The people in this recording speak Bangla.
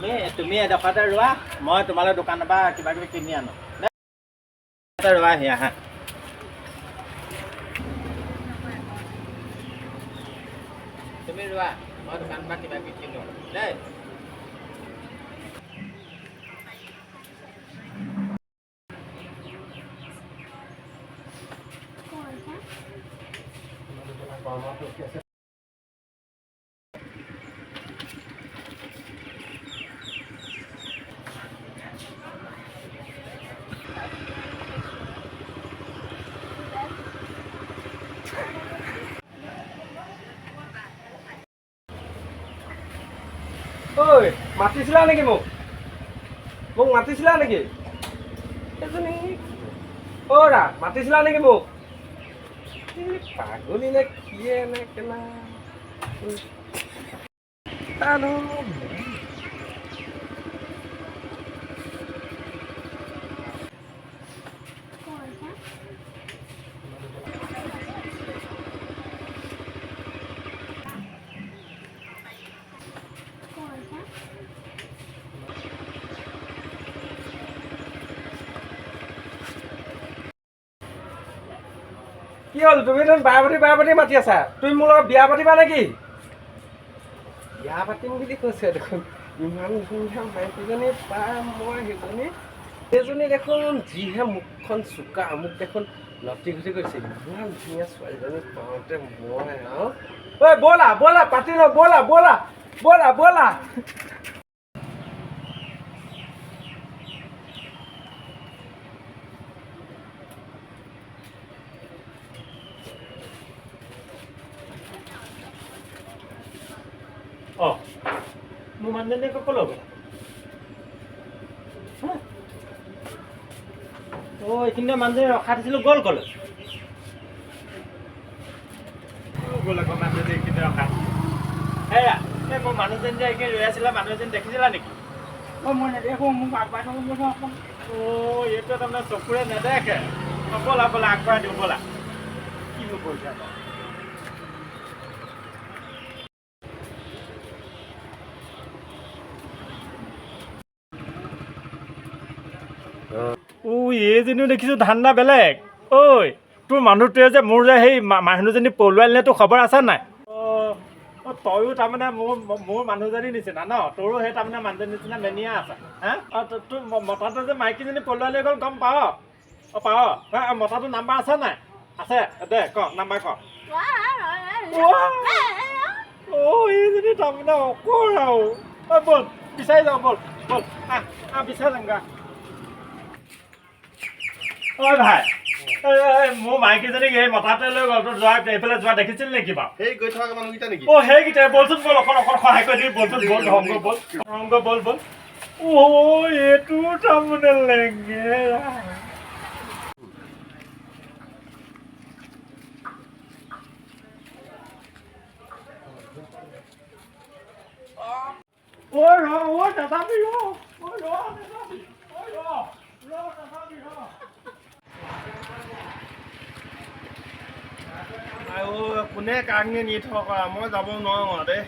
তুমি তুমি এডোখৰতে ৰোৱা মই তোমালৈ দোকানৰ পৰা কিবা কিবি কিনি আনো নে? এডোখৰতে ৰোৱা আহি আহা তুমি ৰোৱা মই দোকানৰ পৰা কিবা কিবি কিনো দেই ঐ মাতিছিলা নেকি মোক? মোক মাতিছিলা নেকি? এজনী অ'ৰা, মাতিছিলা নেকি মোক? পাগলী নে কিয়ে নে কেনা কি হ'ল? তুমি দেখোন বাৰ পাতি বাৰ পাতি মাতি আছা। তুমি মোৰ লগত বিয়া পাতিবা নেকি? বিয়া পাতিম বুলি কৈছে দেখোন। ইমান ধুনীয়া মাইকীজনী পাই মই সেইজনী। সেইজনী দেখোন যিহে মুখখন চোকা মোক দেখোন লটি ঘটি গৈছে। ইমান ধুনীয়া ছোৱালীজনী পাওঁতে মই আৰু ঐ ব'লা ব'লা পাতি লওঁ ব'লা ব'লা ব'লা ব'লা অঁ মানুহজনী ক'লৈ গ'ল হা? অঁ এইখিনিতে মানুহজনী ৰখাই দিছিলোঁ গ'ল গ'ল। মানুহজনী এই মোৰ মানুহজনী যে এইখিনি ৰৈ আছিলে মানুহ দেখিছিলা নেকি? মই মই নেদেখোঁ মোক আগবাঢ়ি থ'ব অকণ অঁ এইটো তাৰমানে চকুৰে নেদেখে। অঁ ব'লা ব'লা আগবঢ়াই দিওঁ ব'লা। কিনো কৰিছা ও এইজনীও দেখিছোঁ ধান্দা বেলেগ। ঐ তোৰ মানুহটোৱে যে মোৰ যে সেই মানুহজনী পলুৱাই নিলে তোৰ খবৰ আছে নাই? অঁ অঁ তয়ো তাৰমানে মোৰ মোৰ মানুহজনীৰ নিচিনা ন? তোৰো সেই তাৰমানে মানুহজনীৰ নিচিনা মেনিয়া আছে। হা? অঁ তোৰ মতাটো যে মাইকীজনী পলুৱাই লৈ গ'ল গম পাৱ? অঁ পাৱ। হা অঁ, মতাটোৰ নাম্বাৰ আছে নাই? আছে। দে ক নাম্বাৰ ক। অঁ এইজনী তাৰমানে অকৰ ঐ ব'ল বিচাৰি যাওঁ ব'ল ব'ল। আহ আহ বিচাৰি যাম গা ঐ ভাই। মোৰ মাইকীজনীক এই মতাটোৱে লৈ গ'ল তোৰ যোৱা এইফালে যোৱা দেখিছিল নেকি বাৰু সেই গৈ থকা মানুহকেইটা নেকি? অ সেইকেইটাই বলচোন বল অকণ অকণ সহায় কৰি দিবি বলচোন বল ধংগ বল ধংগ বল বল। অ এইটো তাৰমানে লেঙেৰা ঐ ৰ ঐ নাযাবি ৰ ঐ ৰ নাযাবি ঐ ৰ ৰ। কোনে কাকনি নি থকা মই যাব নোৱাৰো আৰু দেই।